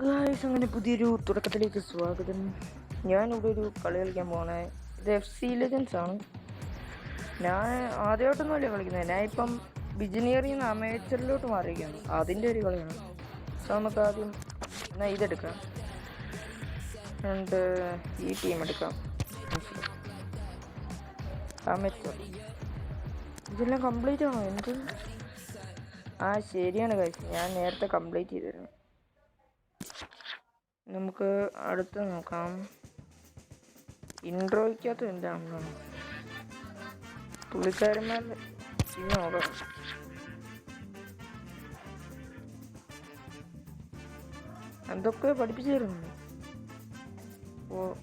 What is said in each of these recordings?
Guys അങ്ങനെ പുതിയൊരു തുടക്കത്തിലേക്ക് സ്വാഗതം. ഞാനിവിടെ ഒരു കളി കളിക്കാൻ പോണേ. ഇത് എഫ് സി ലെജൻസ് ആണ്. ഞാൻ ആദ്യമായിട്ടൊന്നുമല്ല കളിക്കുന്നത് ഞാൻ ഇപ്പം ബിജിനിയറിൽ നിന്ന് അമേച്ചറിലോട്ട് മാറിയിരിക്കുകയാണ്. അതിന്റെ ഒരു കളിയാണ്. സോ നമുക്ക് ആദ്യം എന്നാൽ ഇതെടുക്കാം. രണ്ട് ഈ ടീം എടുക്കാം. അമേച്ചർ ഇതെല്ലാം കംപ്ലീറ്റ് ആണോ? എന്ത്? ആ ശരിയാണ് കഴിച്ചത് ഞാൻ നേരത്തെ കംപ്ലീറ്റ് ചെയ്തിരുന്നു. നമുക്ക് അടുത്ത് നോക്കാം. ഇൻട്രോയ്ക്കകത്ത് എന്താണ് പുള്ളിക്കാരന്മാർ ഇത് നോക്കാം. എന്തൊക്കെ പഠിപ്പിച്ചു തരുന്നു ഓ.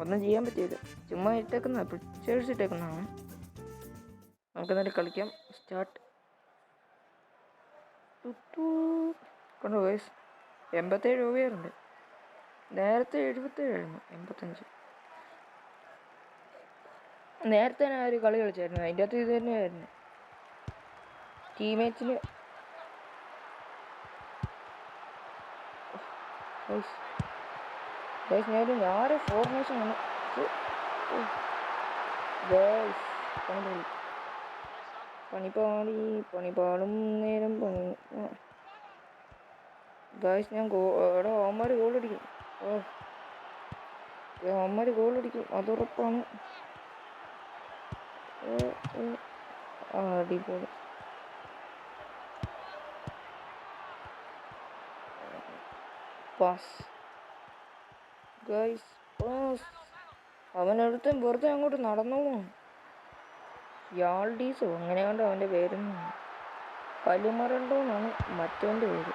ഒന്നും ചെയ്യാൻ പറ്റിയത്. ചുമ്മാ ഇട്ടേക്കുന്ന പിക്ചേഴ്സ് ഇട്ടേക്കുന്നതാണ്. നമുക്ക് എന്നാലും കളിക്കാം സ്റ്റാർട്ട് കണ്ടോ വയസ്സ് എൺപത്തേഴ് രൂപയുണ്ട്. നേരത്തെ എഴുപത്തേഴായിരുന്നു എൺപത്തഞ്ച്. നേരത്തെ ഞാൻ ഒരു കളി കളിച്ചായിരുന്നു അതിന്റെ അകത്ത് ഇത് തന്നെയായിരുന്നു. ടീമേറ്റ്സിൽ ഞാനൊരു ഞാറ് ഫോർമേഷൻ പണിപാടി. പണിപാടി നേരം പണി ഗായ്സ് ഞാൻ ഗോ എടാ ഗോൾ അടിക്കും. ഓ. ഗോൾ അടിക്കും. അതുറപ്പാണ്. ആ അടിപൊളി. പാസ് ഗൈസ് പാസ് അവനടുത്ത് വെറുതെ അങ്ങോട്ട് നടന്നോളൂ. യാൾഡീസോ അങ്ങനെ കണ്ടോ അവന്റെ കലിമറണ്ടോ എന്നാണ് മറ്റവന്റെ പേര്.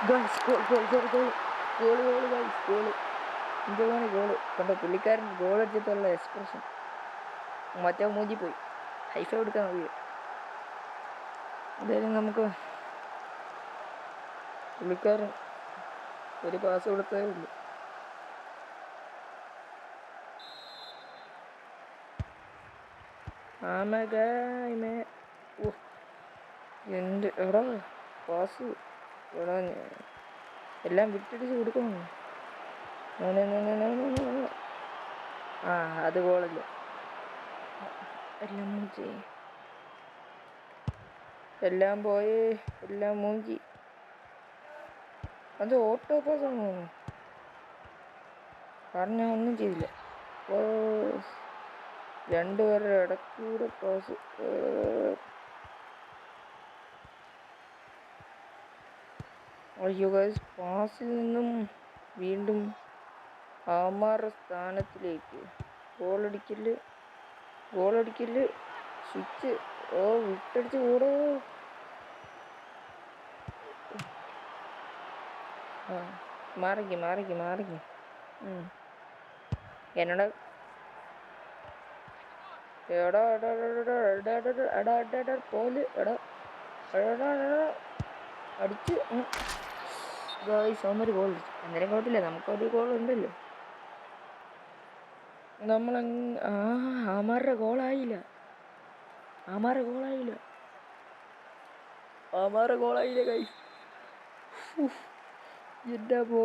Guys goal goal goal goal goal goal guys goal എന്താണ് ഗോൾ കണ്ടോ പുള്ളിക്കാരൻ ഗോൾ അടിച്ചിട്ടുള്ള എക്സ്പ്രഷൻ മറ്റേ മൂഞ്ചി പോയി. ഹൈഫ കൊടുക്കാൻ മതി എന്തായാലും നമുക്ക് പുള്ളിക്കാരൻ ഒരു പാസ് കൊടുത്തേ ഉള്ളൂ. ആമകായ്മേ ഓ എന്ത് എടാ പാസ് ഇവിടെ എല്ലാം വിട്ടിടിച്ച് കൊടുക്കുന്നു ആ അത് കോളല്ല എല്ലാം മൂഞ്ചി. എല്ലാം പോയി എല്ലാം മൂഞ്ചി. അത് ഓട്ടോ പോകുന്നു കാരണം ഞാൻ ഒന്നും ചെയ്തില്ല. രണ്ടുപേരുടെ ഇടക്കൂടെ ക്രോസ് അയ്യോ ഗൈസ് പാസിൽ നിന്നും വീണ്ടും ആമാറ സ്ഥാനത്തിലേക്ക് ഗോളടിക്കൽ ഗോളടിക്കൽ സ്വിച്ച് ഓ വിട്ടടിച്ച് കൂടോ ആ മാറിക്ക് മാറിക്ക് മാറിക്ക് എന്നോട് എടാ എടാ എടാ എടാ എടാ എടാ എടാ പോൽ എടാ എടാ എടാ അടിച്ച് ഗായ്സ് അവന്മാർ ഗോൾ എന്തായാലും കുഴപ്പമില്ല നമുക്കൊരു ഗോൾ ഉണ്ടല്ലോ. നമ്മൾ ആ ആമാരുടെ ഗോളായില്ല ആമാരുടെ ഗോളായില്ല ആമാരുടെ ഗോളായില്ല ഗൈസ് എന്താ പോ